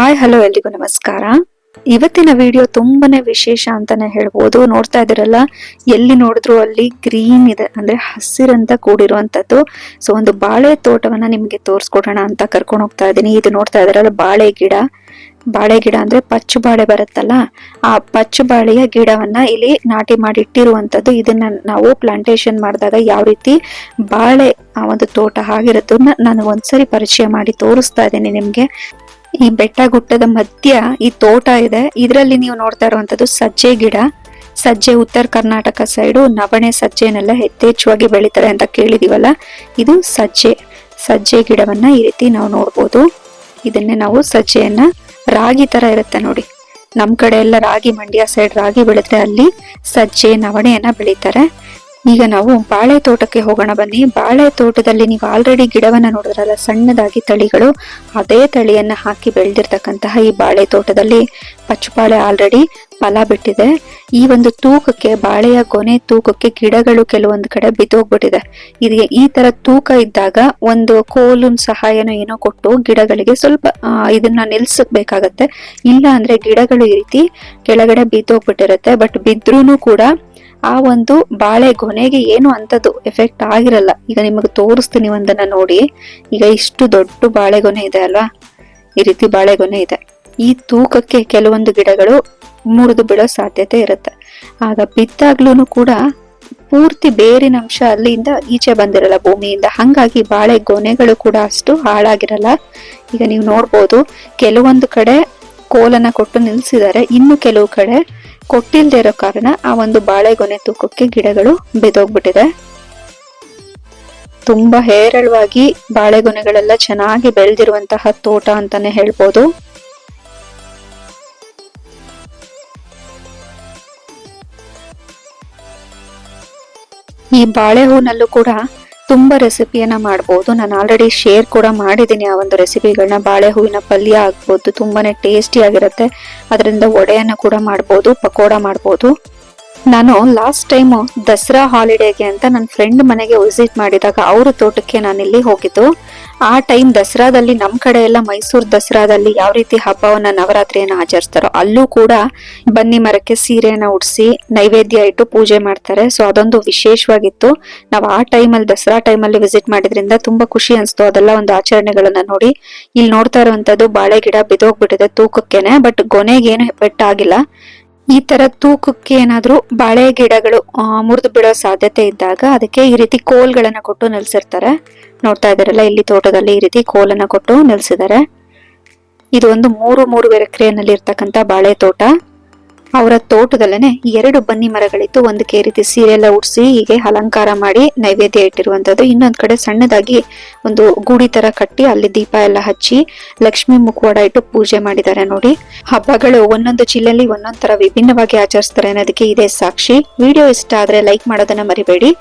Hi, hello, ಎಲ್ರಿಗೂ ನಮಸ್ಕಾರ. ಇವತ್ತಿನ ವಿಡಿಯೋ ತುಂಬಾನೇ ವಿಶೇಷ ಅಂತಾನೆ ಹೇಳ್ಬೋದು. ನೋಡ್ತಾ ಇದ್ದೀರಲ್ಲ, ಎಲ್ಲಿ ನೋಡಿದ್ರು ಅಲ್ಲಿ ಗ್ರೀನ್ ಇದೆ. ಅಂದ್ರೆ ಹಸಿರಂತ ಕೂಡಿರುವಂತದ್ದು. ಸೊ ಒಂದು ಬಾಳೆ ತೋಟವನ್ನ ನಿಮ್ಗೆ ತೋರಿಸ್ಕೊಡೋಣ ಅಂತ ಕರ್ಕೊಂಡು ಹೋಗ್ತಾ ಇದ್ದೀನಿ. ಇದು ನೋಡ್ತಾ ಇದ್ದೀರಲ್ಲ, ಬಾಳೆ ಗಿಡ. ಬಾಳೆ ಗಿಡ ಅಂದ್ರೆ ಪಚ್ಚು ಬಾಳೆ ಬರುತ್ತಲ್ಲ, ಆ ಪಚ್ಚು ಬಾಳೆಯ ಗಿಡವನ್ನ ಇಲ್ಲಿ ನಾಟಿ ಮಾಡಿ ಇಟ್ಟಿರುವಂತದ್ದು ಇದನ್ನ ನಾವು ಪ್ಲಾಂಟೇಶನ್ ಮಾಡಿದಾಗ ಯಾವ ರೀತಿ ಬಾಳೆ ಆ ಒಂದು ತೋಟ ಆಗಿರೋದನ್ನ ನಾನು ಒಂದ್ಸರಿ ಪರಿಚಯ ಮಾಡಿ ತೋರಿಸ್ತಾ ಇದ್ದೀನಿ ನಿಮ್ಗೆ. ಈ ಬೆಟ್ಟ ಗುಟ್ಟದ ಮಧ್ಯ ಈ ತೋಟ ಇದೆ. ಇದರಲ್ಲಿ ನೀವು ನೋಡ್ತಾ ಇರುವಂತದ್ದು ಸಜ್ಜೆ ಗಿಡ. ಸಜ್ಜೆ ಉತ್ತರ ಕರ್ನಾಟಕ ಸೈಡು ನವಣೆ ಸಜ್ಜೆನೆಲ್ಲ ಯಥೇಚ್ಛವಾಗಿ ಬೆಳೀತಾರೆ ಅಂತ ಕೇಳಿದೀವಲ್ಲ? ಇದು ಸಜ್ಜೆ. ಸಜ್ಜೆ ಗಿಡವನ್ನ ಈ ರೀತಿ ನಾವು ನೋಡ್ಬೋದು. ಇದನ್ನೇ ನಾವು ಸಜ್ಜೆಯನ್ನ ರಾಗಿ ತರ ಇರುತ್ತೆ ನೋಡಿ. ನಮ್ ಕಡೆ ಎಲ್ಲ ರಾಗಿ ಮಂಡ್ಯ ಸೈಡ್ ರಾಗಿ ಬೆಳೆದ್ರೆ ಅಲ್ಲಿ ಸಜ್ಜೆ, ನವಣೆಯನ್ನ ಬೆಳಿತಾರೆ. ಈಗ ನಾವು ಬಾಳೆ ತೋಟಕ್ಕೆ ಹೋಗೋಣ ಬನ್ನಿ. ಬಾಳೆ ತೋಟದಲ್ಲಿ ನೀವು ಆಲ್ರೆಡಿ ಗಿಡವನ್ನ ನೋಡಿದ್ರಲ್ಲ, ಸಣ್ಣದಾಗಿ ತಳಿಗಳು. ಅದೇ ತಳಿಯನ್ನ ಹಾಕಿ ಬೆಳೆದಿರ್ತಕ್ಕಂತಹ ಈ ಬಾಳೆ ತೋಟದಲ್ಲಿ ಪಚ್ಚುಬಾಳೆ ಆಲ್ರೆಡಿ ಫಲ ಬಿಟ್ಟಿದೆ. ಈ ಒಂದು ತೂಕಕ್ಕೆ, ಬಾಳೆಯ ಕೊನೆ ತೂಕಕ್ಕೆ ಗಿಡಗಳು ಕೆಲವೊಂದು ಕಡೆ ಬಿದ್ದೋಗ್ಬಿಟ್ಟಿದೆ. ಇದು ಈ ತರ ತೂಕ ಇದ್ದಾಗ ಒಂದು ಕೋಲಿನ ಸಹಾಯನ ಏನೋ ಕೊಟ್ಟು ಗಿಡಗಳಿಗೆ ಸ್ವಲ್ಪ ಇದನ್ನ ನಿಲ್ಸಬೇಕಾಗತ್ತೆ ಇಲ್ಲ ಅಂದ್ರೆ ಗಿಡಗಳು ಈ ರೀತಿ ಕೆಳಗಡೆ ಬಿದ್ದೋಗ್ಬಿಟ್ಟಿರುತ್ತೆ. ಬಟ್ ಬಿದ್ರೂನು ಕೂಡ ಆ ಒಂದು ಬಾಳೆಗೊನೆಗೆ ಏನು ಅಂತದ್ದು ಎಫೆಕ್ಟ್ ಆಗಿರಲ್ಲ. ಈಗ ನಿಮಗೆ ತೋರಿಸ್ತೀನಿ ಒಂದನ್ನ ನೋಡಿ. ಈಗ ಇಷ್ಟು ದೊಡ್ಡ ಬಾಳೆಗೊನೆ ಇದೆ ಅಲ್ವಾ? ಈ ರೀತಿ ಬಾಳೆಗೊನೆ ಇದೆ. ಈ ತೂಕಕ್ಕೆ ಕೆಲವೊಂದು ಗಿಡಗಳು ಮುರಿದು ಬೀಳೋ ಸಾಧ್ಯತೆ ಇರುತ್ತೆ. ಆಗ ಬಿದ್ದಾಗ್ಲೂ ಕೂಡ ಪೂರ್ತಿ ಬೇರಿನ ಅಂಶ ಅಲ್ಲಿಂದ ಈಚೆ ಬಂದಿರಲ್ಲ, ಭೂಮಿಯಿಂದ. ಹಂಗಾಗಿ ಬಾಳೆ ಗೊನೆಗಳು ಕೂಡ ಅಷ್ಟು ಹಾಳಾಗಿರಲ್ಲ. ಈಗ ನೀವು ನೋಡ್ಬೋದು, ಕೆಲವೊಂದು ಕಡೆ ಕೋಲನ್ನ ಕೊಟ್ಟು ನಿಲ್ಸಿದ್ದಾರೆ ಇನ್ನು ಕೆಲವು ಕಡೆ ಕೊಟ್ಟಿಲ್ದೇ ಇರೋ ಕಾರಣ ಆ ಒಂದು ಬಾಳೆಗೊನೆ ತೂಕಕ್ಕೆ ಗಿಡಗಳು ಬಿದ್ದೋಗ್ಬಿಟ್ಟಿದೆ ತುಂಬಾ ಹೇರಳವಾಗಿ ಬಾಳೆಗೊನೆಗಳೆಲ್ಲ ಚೆನ್ನಾಗಿ ಬೆಳೆದಿರುವಂತಹ ತೋಟ ಅಂತಾನೆ ಹೇಳ್ಬೋದು. ಈ ಬಾಳೆ ಹೂನಲ್ಲೂ ಕೂಡ ತುಂಬಾ ರೆಸಿಪಿಯನ್ನು ಮಾಡಬಹುದು ನಾನು ಆಲ್ರೆಡಿ ಶೇರ್ ಕೂಡ ಮಾಡಿದ್ದೀನಿ ಆ ಒಂದು ರೆಸಿಪಿಗಳನ್ನ ಬಾಳೆ ಹೂವಿನ ಪಲ್ಯ ಆಗ್ಬೋದು, ತುಂಬಾನೇ ಟೇಸ್ಟಿ ಆಗಿರುತ್ತೆ. ಅದರಿಂದ ವಡೆಯನ್ನ ಕೂಡ ಮಾಡ್ಬೋದು, ಪಕೋಡ ಮಾಡ್ಬೋದು. ನಾನು ಲಾಸ್ಟ್ ಟೈಮ್ ದಸರಾ ಹಾಲಿಡೇಗೆ ಅಂತ ನನ್ನ ಫ್ರೆಂಡ್ ಮನೆಗೆ ವಿಸಿಟ್ ಮಾಡಿದಾಗ ಅವ್ರ ತೋಟಕ್ಕೆ ನಾನಿಲ್ಲಿ ಹೋಗಿದ್ದು. ಆ ಟೈಮ್ ದಸರಾದಲ್ಲಿ ನಮ್ಮ ಕಡೆ ಎಲ್ಲ ಮೈಸೂರು ದಸರಾದಲ್ಲಿ ಯಾವ ರೀತಿ ಹಬ್ಬವನ್ನ ನವರಾತ್ರಿಯನ್ನ ಆಚರಿಸ್ತಾರೋ ಅಲ್ಲೂ ಕೂಡ ಬನ್ನಿ ಮರಕ್ಕೆ ಸೀರೆಯನ್ನು ಉಡಿಸಿ ನೈವೇದ್ಯ ಇಟ್ಟು ಪೂಜೆ ಮಾಡ್ತಾರೆ. ಸೊ ಅದೊಂದು ವಿಶೇಷವಾಗಿತ್ತು. ನಾವು ಆ ಟೈಮಲ್ಲಿ ದಸರಾ ಟೈಮಲ್ಲಿ ವಿಸಿಟ್ ಮಾಡಿದ್ರಿಂದ ತುಂಬಾ ಖುಷಿ ಅನಿಸ್ತು. ಅದೆಲ್ಲ ಒಂದು ಆಚರಣೆಗಳನ್ನ ನೋಡಿ. ಇಲ್ಲಿ ನೋಡ್ತಾ ಇರುವಂತದ್ದು ಬಾಳೆ ಗಿಡ ಬಿದೋಗ್ಬಿಟ್ಟಿದೆ ತೂಕಕ್ಕೇನೆ ಬಟ್ ಗೊನೆಗೇನು ಪೆಟ್ಟಾಗಿಲ್ಲ ಈ ತರ ತೂಕಕ್ಕೆ ಏನಾದರೂ ಬಾಳೆ ಗಿಡಗಳು ಮುರಿದು ಬಿಡೋ ಸಾಧ್ಯತೆ ಇದ್ದಾಗ ಅದಕ್ಕೆ ಈ ರೀತಿ ಕೋಲ್ಗಳನ್ನ ಕೊಟ್ಟು ನಿಲ್ಸಿರ್ತಾರೆ. ನೋಡ್ತಾ ಇದಾರಲ್ಲ ಇಲ್ಲಿ ತೋಟದಲ್ಲಿ ಈ ರೀತಿ ಕೋಲನ್ನ ಕೊಟ್ಟು ನಿಲ್ಸಿದ್ದಾರೆ. ಇದು ಒಂದು ಮೂರು ಮೂರು ಎಕರೆನಲ್ಲಿ ಇರ್ತಕ್ಕಂತ ಬಾಳೆ ತೋಟ. ಅವರ ತೋಟದಲ್ಲೇನೆ ಎರಡು ಬನ್ನಿ ಮರಗಳಿತ್ತು. ಒಂದಕ್ಕೆ ರೀತಿ ಸೀರೆ ಎಲ್ಲ ಉಡ್ಸಿ ಹೀಗೆ ಅಲಂಕಾರ ಮಾಡಿ ನೈವೇದ್ಯ ಇಟ್ಟಿರುವಂತದ್ದು. ಇನ್ನೊಂದ್ ಕಡೆ ಸಣ್ಣದಾಗಿ ಒಂದು ಗೂಡಿ ತರ ಕಟ್ಟಿ ಅಲ್ಲಿ ದೀಪ ಎಲ್ಲ ಹಚ್ಚಿ ಲಕ್ಷ್ಮಿ ಮುಖವಾಡ ಇಟ್ಟು ಪೂಜೆ ಮಾಡಿದ್ದಾರೆ ನೋಡಿ. ಹಬ್ಬಗಳು ಒಂದೊಂದು ಜಿಲ್ಲೆಯಲ್ಲಿ ಒಂದೊಂದ್ ತರ ವಿಭಿನ್ನವಾಗಿ ಆಚರಿಸ್ತಾರೆ ಅನ್ನೋದಕ್ಕೆ ಇದೇ ಸಾಕ್ಷಿ. ವಿಡಿಯೋ ಇಷ್ಟ ಆದ್ರೆ ಲೈಕ್ ಮಾಡೋದನ್ನ ಮರಿಬೇಡಿ.